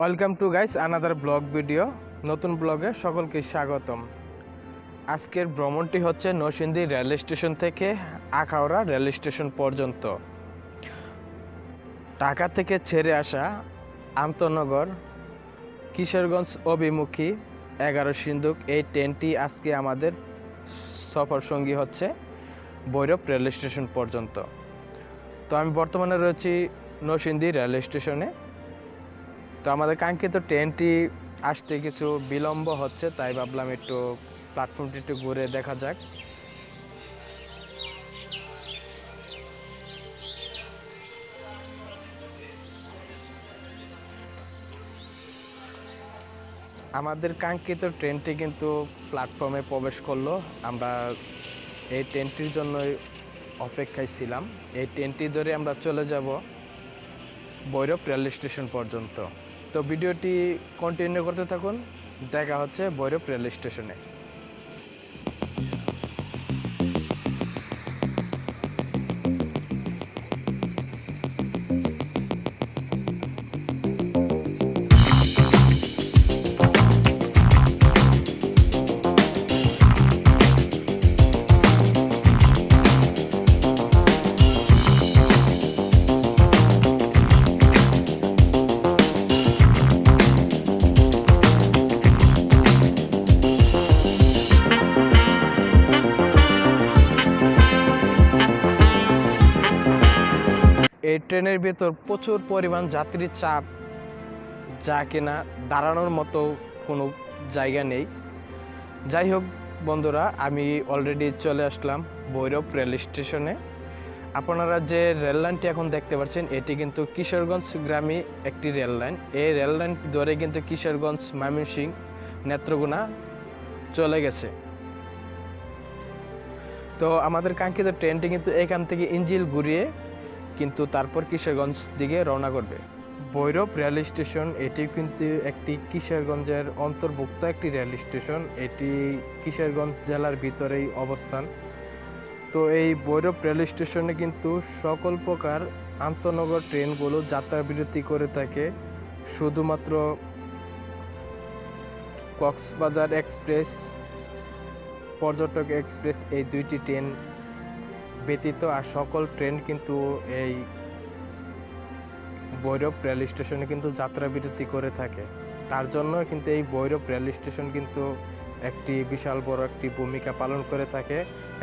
Welcome to guys another blog video নতুন ব্লগে সকলকে স্বাগতম। আজকের ভ্রমণটি হচ্ছে নরসিংদী রেল স্টেশন থেকে আখাউড়া রেল স্টেশন পর্যন্ত। ঢাকা থেকে ছেড়ে আসা আন্তনগর, কিশোরগঞ্জ অভিমুখী, এগারো সিন্ধুক এই ট্রেনটি আজকে আমাদের সফর সঙ্গী হচ্ছে ভৈরব রেল স্টেশন পর্যন্ত। তো আমি বর্তমানে রয়েছি নরসিংদী রেল স্টেশনে। তো আমাদের কাঙ্ক্ষিত ট্রেনটি আসতে কিছু বিলম্ব হচ্ছে, তাই ভাবলাম একটু প্ল্যাটফর্মটি একটু ঘুরে দেখা যাক। আমাদের কাঙ্ক্ষিত ট্রেনটি কিন্তু প্ল্যাটফর্মে প্রবেশ করল। আমরা এই ট্রেনটির জন্যই অপেক্ষায় ছিলাম। এই ট্রেনটি ধরে আমরা চলে যাব ভৈরব রেল স্টেশন পর্যন্ত। তো ভিডিওটি কন্টিনিউ করতে থাকুন। দেখা হচ্ছে ভৈরব রেল স্টেশনে। এই ট্রেনের ভেতর প্রচুর পরিমাণ যাত্রীর চাপ, যা কিনা দাঁড়ানোর মতো কোনো জায়গা নেই। যাই হোক বন্ধুরা, আমি অলরেডি চলে আসলাম ভৈরব রেল স্টেশনে। আপনারা যে রেল লাইনটি এখন দেখতে পাচ্ছেন, এটি কিন্তু কিশোরগঞ্জ গ্রামে একটি রেল লাইন। এই রেল লাইন ধরে কিন্তু কিশোরগঞ্জ ময়মনসিংহ নেত্রকোনা চলে গেছে। তো আমাদের কাঙ্ক্ষিত ট্রেনটি কিন্তু এখান থেকে ইঞ্জিল ঘুরিয়ে কিন্তু তারপর কিশোরগঞ্জ দিকে রওনা করবে। ভৈরব রেল স্টেশন, এটি কিন্তু একটি কিশোরগঞ্জের অন্তর্ভুক্ত একটি রেল স্টেশন। এটি কিশোরগঞ্জ জেলার ভিতরেই অবস্থান। তো এই ভৈরব রেল স্টেশনে কিন্তু সকল প্রকার আন্তনগর ট্রেনগুলো যাত্রা বিরতি করে থাকে। শুধুমাত্র কক্সবাজার এক্সপ্রেস, পর্যটক এক্সপ্রেস এই দুইটি ট্রেন ব্যতীত আর সকল ট্রেন কিন্তু এই ভৈরব রেল স্টেশনে কিন্তু যাত্রা বিরতি করে থাকে। তার জন্য কিন্তু এই ভৈরব রেল স্টেশন কিন্তু একটি বিশাল বড় একটি ভূমিকা পালন করে থাকে।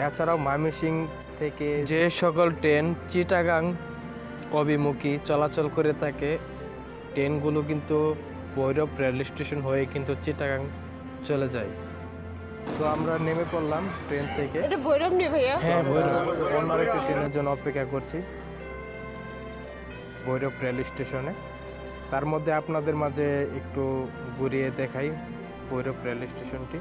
এছাড়াও ময়মনসিং থেকে যে সকল ট্রেন চিটাগাং অভিমুখী চলাচল করে থাকে, ট্রেনগুলো কিন্তু ভৈরব রেল স্টেশন হয়ে কিন্তু চিটাগাং চলে যায়। তো আমরা নেমে পড়লাম ট্রেন থেকে। এটা ভৈরব নেই ভাইয়া। হ্যাঁ ভৈরব। অন্য একটি ট্রেনের জন্য অপেক্ষা করছি। ভৈরব রেল স্টেশনে। তার মধ্যে আপনাদের মাঝে একটু ঘুরিয়ে দেখাই ভৈরব রেল স্টেশনটি।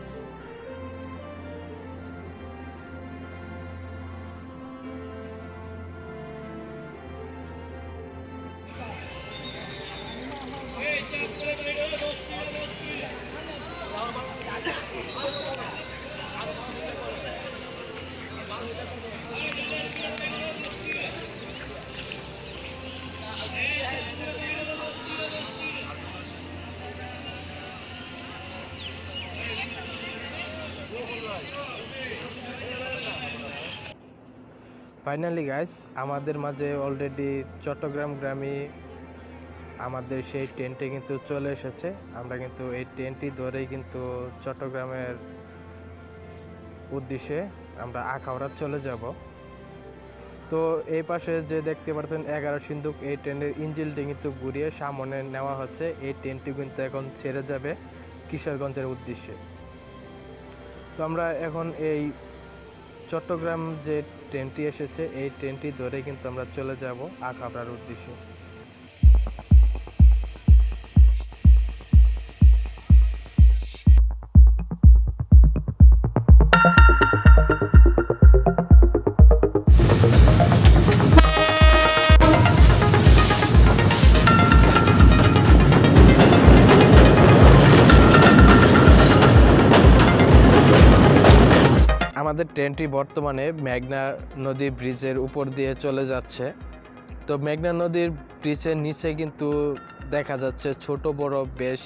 ফাইনালি গাইস আমাদের মাঝে অলরেডি চট্টগ্রাম গ্রামে আমাদের সেই ট্রেনটি কিন্তু চলে এসেছে। আমরা কিন্তু এই ট্রেনটি ধরেই কিন্তু চট্টগ্রামের উদ্দেশ্যে আমরা আখাউড়া চলে যাব। তো এই পাশে যে দেখতে পাচ্ছেন এগারো সিন্ধুক, এই ট্রেনের ইঞ্জিনটি কিন্তু ঘুরিয়ে সামনে নেওয়া হচ্ছে। এই ট্রেনটি কিন্তু এখন ছেড়ে যাবে কিশোরগঞ্জের উদ্দেশ্যে। তো আমরা এখন এই চট্টগ্রাম যে ট্রেনটি এসেছে। এই ট্রেনটি ধরে কিন্তু আমরা চলে যাব আখাউড়ার উদ্দেশ্যে। আমাদের ট্রেনটি বর্তমানে মেঘনা নদী ব্রিজের উপর দিয়ে চলে যাচ্ছে। তো মেঘনা নদীর ব্রিজের নিচে কিন্তু দেখা যাচ্ছে ছোট, বড় বেশ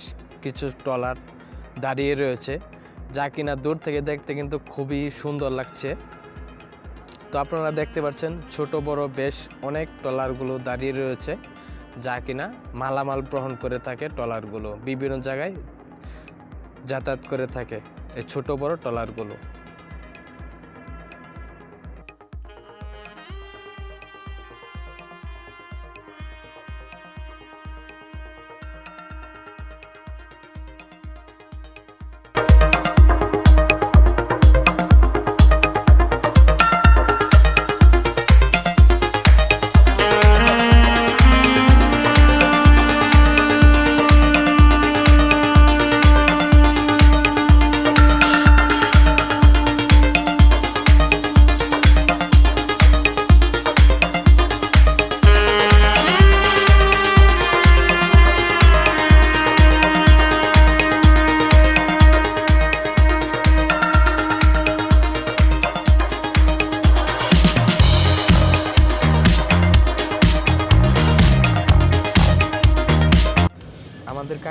কিছু ট্রলার দাঁড়িয়ে রয়েছে, যা কিনা দূর থেকে দেখতে কিন্তু খুবই সুন্দর লাগছে। তো আপনারা দেখতে পাচ্ছেন ছোট, বড় বেশ অনেক ট্রলারগুলো দাঁড়িয়ে রয়েছে, যা কিনা মালামাল বহন করে থাকে ট্রলারগুলো, বিভিন্ন জায়গায় যাতায়াত করে থাকে এই ছোট, বড় ট্রলারগুলো।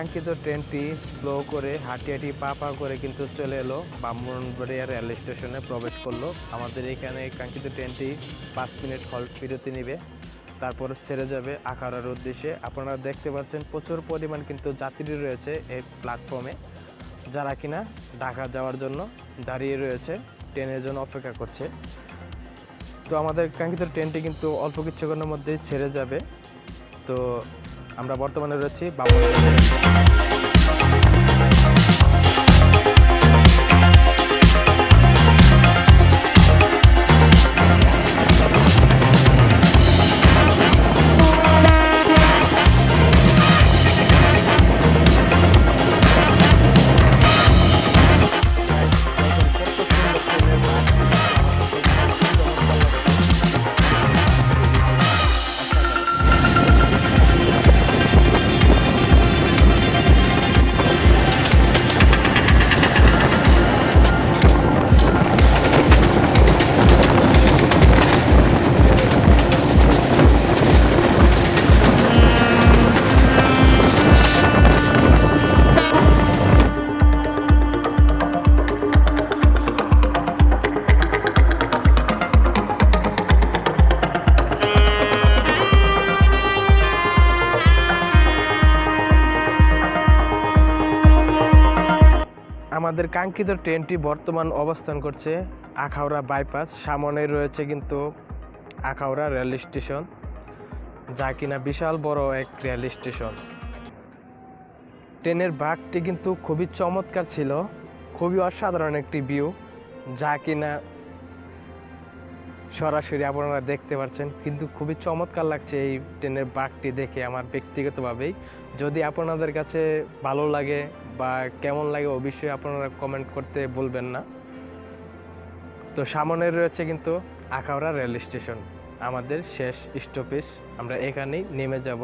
কাঙ্ক্ষিত ট্রেনটি স্লো করে হাঁটি হাঁটি পা পা করে কিন্তু চলে এলো। ব্রাহ্মণবাড়িয়া রেল স্টেশনে প্রবেশ করল। আমাদের এখানে কাঙ্ক্ষিত ট্রেনটি পাঁচ মিনিট হল্ট বিরতি নেবে, তারপর ছেড়ে যাবে আখাউড়ার উদ্দেশ্যে। আপনারা দেখতে পাচ্ছেন প্রচুর পরিমাণ কিন্তু যাত্রী রয়েছে এই প্ল্যাটফর্মে যারা কিনা ঢাকা যাওয়ার জন্য দাঁড়িয়ে রয়েছে, ট্রেনের জন্য অপেক্ষা করছে। তো আমাদের কাঙ্ক্ষিত ট্রেনটি কিন্তু অল্প কিছুক্ষণের মধ্যেই ছেড়ে যাবে। তো আমরা বর্তমানে রয়েছি বাবুল আমাদের কাঙ্ক্ষিত ট্রেনটি বর্তমান অবস্থান করছে আখাউড়া বাইপাস। সামনে রয়েছে কিন্তু আখাউড়া রেল স্টেশন, যা কিনা বিশাল বড় এক রেল স্টেশন। ট্রেনের বাঘটি কিন্তু খুবই চমৎকার ছিল, খুবই অসাধারণ একটি ভিউ যা কিনা সরাসরি আপনারা দেখতে পাচ্ছেন। কিন্তু খুবই চমৎকার লাগছে এই ট্রেনের বাঘটি দেখে আমার ব্যক্তিগতভাবেই। যদি আপনাদের কাছে ভালো লাগে বা কেমন লাগে অবশ্যই আপনারা কমেন্ট করতে বলবেন না। তো সামনে রয়েছে কিন্তু আখাউড়া রেল স্টেশন। আমাদের শেষ স্টপেজ আমরা এখানেই নেমে যাব।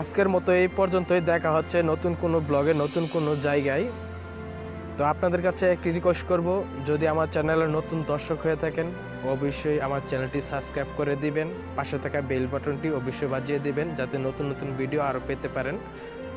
আজকের মতো এই পর্যন্তই। দেখা হচ্ছে নতুন কোনো ব্লগে নতুন কোনো জায়গায়। তো আপনাদের কাছে একটি রিকোয়েস্ট করব, যদি আমার চ্যানেলের নতুন দর্শক হয়ে থাকেন, অবশ্যই আমার চ্যানেলটি সাবস্ক্রাইব করে দিবেন, পাশে থাকা বেল বাটনটি অবশ্যই বাজিয়ে দিবেন, যাতে নতুন নতুন ভিডিও আরও পেতে পারেন।